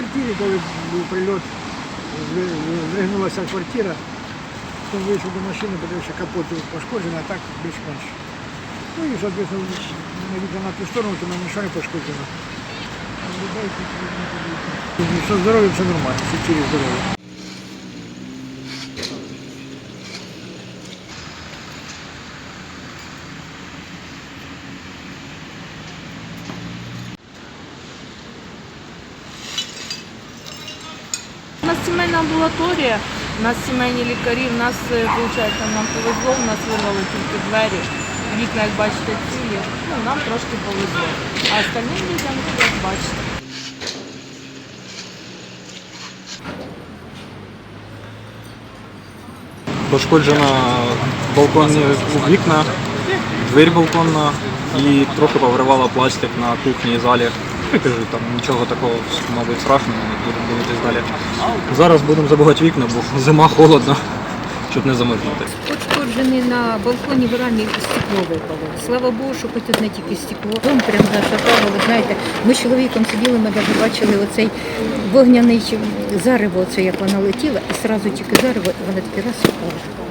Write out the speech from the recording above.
квартирі, коли був прильот, зри- зригнулася квартира, потім вийшов до машини, подивився, капот пошкоджений, а так більш-менш. Ну і, соответственно, вікна на ту сторону, то мене нічого не пошкоджено. Що здоров'я, все нормально, все через сімейна амбулаторія, у нас сімейні лікарі, у нас, виходить, нам повезло, у нас вирвали тільки двері. Вікна, як бачите, цілі. Ну, нам трошки повезло. А остальним людям, ну, як бачите. Пошкоджено балконні вікна, двері балконна і трохи повривало пластик на кухні і залі. Там нічого такого, мабуть, страшного, не будемо дивитись далі. Зараз будемо забивати вікна, бо зима холодно, щоб не замерзнути. Пошкоджений на балконі в рамі стекло випало. Слава Богу, що хоч одне тільки стекло. Дом прям зашатало. Знаєте, ми з чоловіком сиділи, ми навіть бачили оцей вогняний зарево, оце як вона летіла, і одразу тільки зарево, і вона таки раз впала.